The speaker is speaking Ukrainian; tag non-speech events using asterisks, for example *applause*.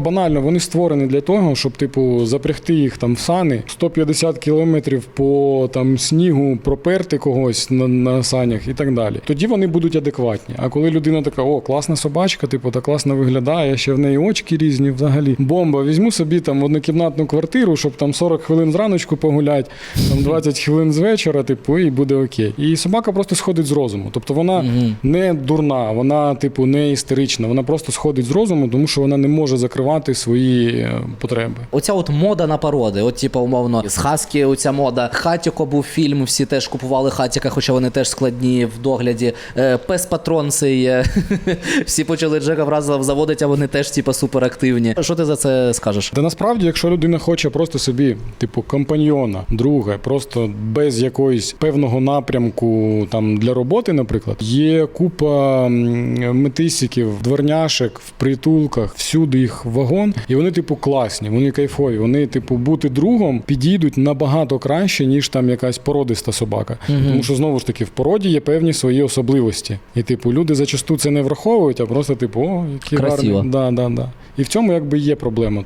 Банально, вони створені для того, щоб типу запрягти їх там в сани 150 кілометрів по там снігу, проперти когось на, на санях і так далі. Тоді вони будуть адекватні. А коли людина така, о, класна собачка, типу, та класно виглядає, ще в неї очки різні, взагалі. Бомба, візьму собі там однокімнатну квартиру, щоб там 40 хвилин зраночку погулять, там 20 хвилин з вечора, типу, і буде окей. І собака просто сходить з розуму. Тобто вона не дурна, вона, типу, не істерична. Вона просто сходить з розуму, тому що вона не може закривати свої е, потреби. Оця от мода на породи, от типу, умовно, з Хаскі оця мода. Хатіко був фільм, всі теж купували хатіка, хоча вони теж складні в догляді. Е, Пес патрон цей, е, *laughs* всі почали Джека Вразова заводити, а вони теж типу, суперактивні. Що ти за це скажеш? Та насправді, якщо людина хоче просто собі, типу, компаньйона, друга, просто без якоїсь певного напрямку там для роботи, наприклад, є купа м, метисиків, дворняшек в притулках, всюди їх вагон, і вони, типу, класні, вони кайфові. Вони, типу, бути другом підійдуть набагато краще, ніж там якась породиста собака. Тому що знову ж таки в породі є певні свої особливості. І, типу, люди зачасту це не враховують, а просто, типу, о, які Красиво. гарні. Да, да, да. І в цьому якби є проблема.